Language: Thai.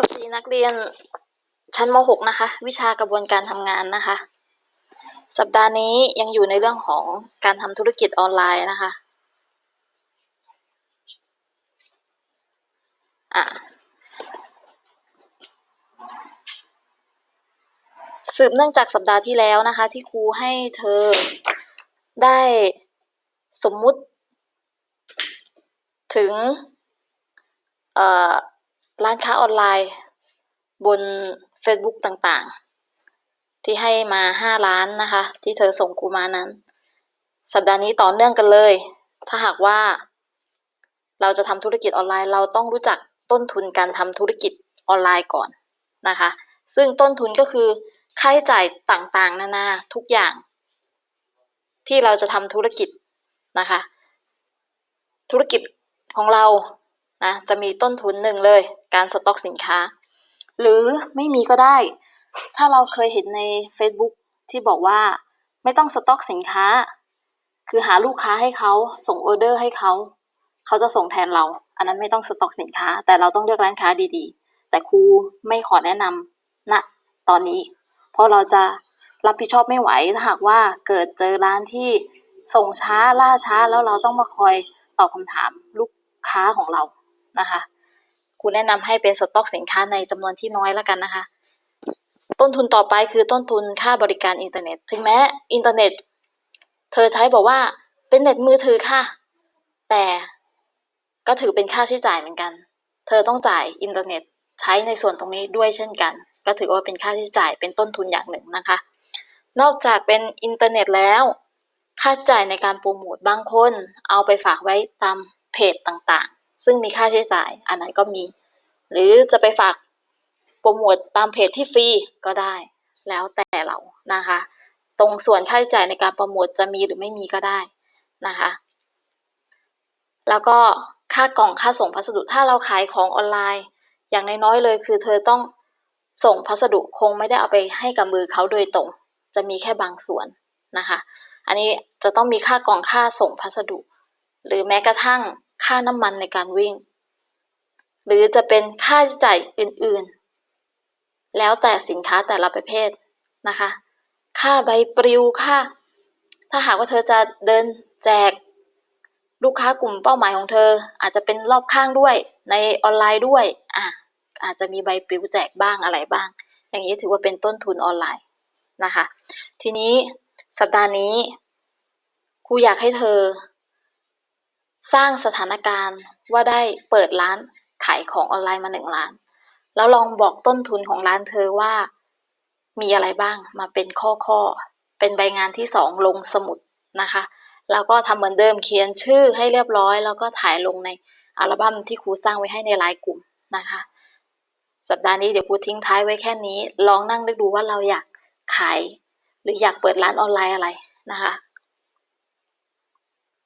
สวัสดีนักเรียนชั้นม .6 นะคะ วิชากระบวนการทำงานนะคะ สัปดาห์นี้ยังอยู่ในเรื่องของการทำธุรกิจออนไลน์นะคะอะสืบเนื่องจากสัปดาห์ที่แล้วนะคะ ที่ครูให้เธอได้สมมุติถึง เอ่อ ร้านค้าออนไลน์ บน Facebook ต่างๆ ที่ให้มาห้าล้านนะคะ ที่เธอส่งครูมานั้น สัปดาห์นี้ต่อเนื่องกันเลย ถ้าหากว่า เราจะทำธุรกิจออนไลน์ เราต้องรู้จักต้นทุนการทำธุรกิจออนไลน์ก่อนนะคะ ซึ่งต้นทุนก็คือค่าใช้จ่ายต่างๆ นานาทุกอย่าง ที่เราจะทำธุรกิจนะคะ ธุรกิจของเรา นะจะมีต้นทุนหนึ่งเลย การสต็อกสินค้า หรือไม่มีก็ได้ ถ้าเราเคยเห็นใน Facebook ที่บอกว่าไม่ต้องสต็อกสินค้า คือหาลูกค้าให้เขาส่งออเดอร์ให้เขา เขาจะส่งแทนเรา อันนั้นไม่ต้องสต็อกสินค้า แต่เราต้องเลือกร้านค้าดีๆ แต่ครูไม่ขอแนะนำณตอนนี้ เพราะเราจะรับผิดชอบไม่ไหวถ้าหากว่าเกิดเจอร้านที่ส่งช้าล่าช้าแล้วเราต้องมาคอยตอบคำถามลูกค้าของเรา นะคะครูแนะนำให้เป็นสต็อกสินค้าในจำนวนที่น้อยแล้วกันนะคะ ต้นทุนต่อไปคือต้นทุนค่าบริการอินเทอร์เน็ต ถึงแม้อินเทอร์เน็ต เธอใช้บอกว่าเป็นเน็ตมือถือค่ะ แต่ก็ถือเป็นค่าใช้จ่ายเหมือนกัน เธอต้องจ่ายอินเทอร์เน็ตใช้ในส่วนตรงนี้ด้วยเช่นกัน ก็ถือว่าเป็นค่าใช้จ่ายเป็นต้นทุนอย่างหนึ่งนะคะ นอกจากเป็นอินเทอร์เน็ตแล้ว ค่าใช้จ่ายในการโปรโมทบางคน เอาไปฝากไว้ตามเพจต่าง ซึ่งมีค่าใช้จ่าย อันนั้นก็มี หรือจะไปฝากโปรโมทตามเพจที่ฟรีก็ได้ แล้วแต่เรานะคะ ตรงส่วนค่าใช้จ่ายในการโปรโมทจะมีหรือไม่มีก็ได้นะคะ แล้วก็ค่ากล่องค่าส่งพัสดุถ้าเราขายของออนไลน์ อย่างน้อยๆเลยคือ เธอต้องส่งพัสดุคงไม่ได้เอาไปให้กับมือเขาโดยตรง จะมีแค่บางส่วนนะคะ อันนี้จะต้องมีค่ากล่องค่าส่งพัสดุ หรือแม้กระทั่ง ค่าน้ำมันในการวิ่ง หรือจะเป็นค่าใช้จ่ายอื่นๆ แล้วแต่สินค้าแต่ละประเภทนะคะ ค่าใบปลิวค่า ถ้าหากว่าเธอจะเดินแจกลูกค้ากลุ่มเป้าหมายของเธอ อาจจะเป็นรอบข้างด้วยในออนไลน์ด้วยอะอาจจะมีใบปลิวแจกบ้างอะไรบ้าง อย่างนี้ถือว่าเป็นต้นทุนออนไลน์นะคะ ทีนี้สัปดาห์นี้ครูอยากให้เธอ สร้างสถานการณ์ว่าได้เปิดร้านขายของออนไลน์มาหนึ่งร้าน แล้วลองบอกต้นทุนของร้านเธอว่า มีอะไรบ้างมาเป็นข้อข้อ เป็นใบงานที่สองลงสมุดนะคะ แล้วก็ทำเหมือนเดิมเขียนชื่อให้เรียบร้อย แล้วก็ถ่ายลงในอัลบั้มที่ครูสร้างไว้ให้ในไลน์กลุ่มนะคะ สัปดาห์นี้เดี๋ยวครูทิ้งท้ายไว้แค่นี้ ลองนั่งนึกดูว่าเราอยากขาย หรืออยากเปิดร้านออนไลน์อะไรนะคะ